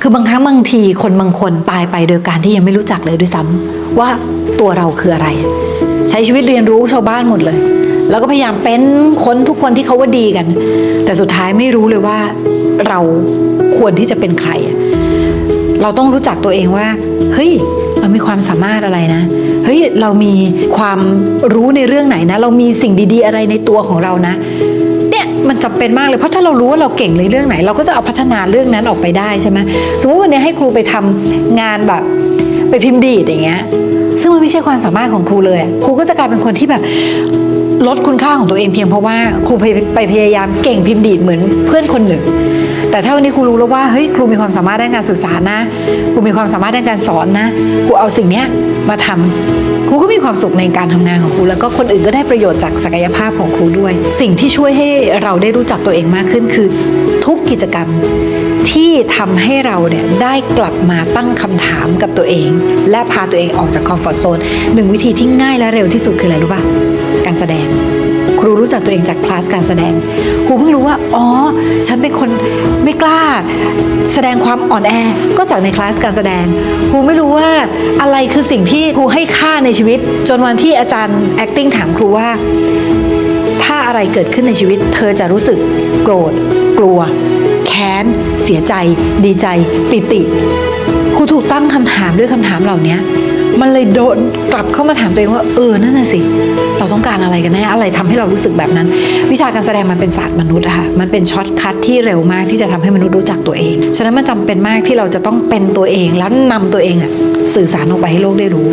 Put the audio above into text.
คือบางครั้งบางทีคนบางคนตายไปโดยการที่ยังไม่รู้จักเลยด้วยซ้ำว่าตัวเราคืออะไร ใช้ชีวิตเรียนรู้ชาวบ้านหมดเลย แล้วก็พยายามเป็นคนทุกคนที่เขาว่าดีกัน แต่สุดท้ายไม่รู้เลยว่าเราควรที่จะเป็นใคร เราต้องรู้จักตัวเองว่า เฮ้ย เรามีความสามารถอะไรนะ เฮ้ย เรามีความรู้ในเรื่องไหนนะ เรามีสิ่งดี ๆ อะไรในตัวของเรานะ มันจำเป็นมากเลยเพราะถ้าเรารู้ว่าเราเก่งในเรื่องไหน เราก็จะเอาพัฒนาเรื่องนั้นออกไปได้ใช่ไหมสมมติวันนี้ให้ครูไปทำงานแบบไปพิมพ์ดีดอย่างเงี้ยซึ่งมันไม่ใช่ความสามารถของครูเลยครูก็จะกลายเป็นคนที่แบบลดคุณค่าของตัวเองเพียงเพราะว่าครูไปไปพยายามเก่งพิมพ์ดีดเหมือนเพื่อนคนหนึ่ง แต่ถ้าวันนี้ครูรู้แล้วว่าเฮ้ยครูมีความสามารถด้านการสื่อสารนะครูมีความสามารถด้านการสอนนะครูเอาสิ่งนี้มาทำ ครูก็มีความสุขในการทำงานของครูแล้วก็คนอื่นก็ได้ประโยชน์จากศักยภาพของครูด้วย สิ่งที่ช่วยให้เราได้รู้จักตัวเองมากขึ้นคือ ทุกกิจกรรมที่ทำให้เราเนี่ยได้กลับมาตั้งคำถามกับตัวเอง และพาตัวเองออกจากคอมฟอร์ทโซนหนึ่งวิธีที่ง่ายและเร็วที่สุดคืออะไรรู้ป่ะการแสดง ครูรู้จักตัวเองจากคลาสการแสดงครูเพิ่งรู้ว่าอ๋อฉันเป็นคนไม่กล้า แสดงความอ่อนแอก็จากในคลาสการแสดงครูไม่รู้ว่าอะไรคือสิ่งที่ครูให้ค่าในชีวิต จนวันที่อาจารย์ acting ถามครูว่า ถ้าอะไรเกิดขึ้นในชีวิต เธอจะรู้สึกโกรธ กลัว แค้น เสียใจ ดีใจ ปิติครูถูกตั้งคำถามด้วยคำถามเหล่านี้ มันเลยโดนกลับเข้ามาถามตัวเองว่าเออนั่นน่ะสิ เราต้องการอะไรกันแน่อะไรทำให้เรารู้สึกแบบนั้น วิชาการแสดงมันเป็นศาสตร์มนุษย์อะค่ะมันเป็นช็อตคัทที่เร็วมากที่จะทำให้มนุษย์รู้จักตัวเอง ฉะนั้นมันจำเป็นมากที่เราจะต้องเป็นตัวเองแล้วนำตัวเองอะสื่อสารออกไปให้โลกได้รู้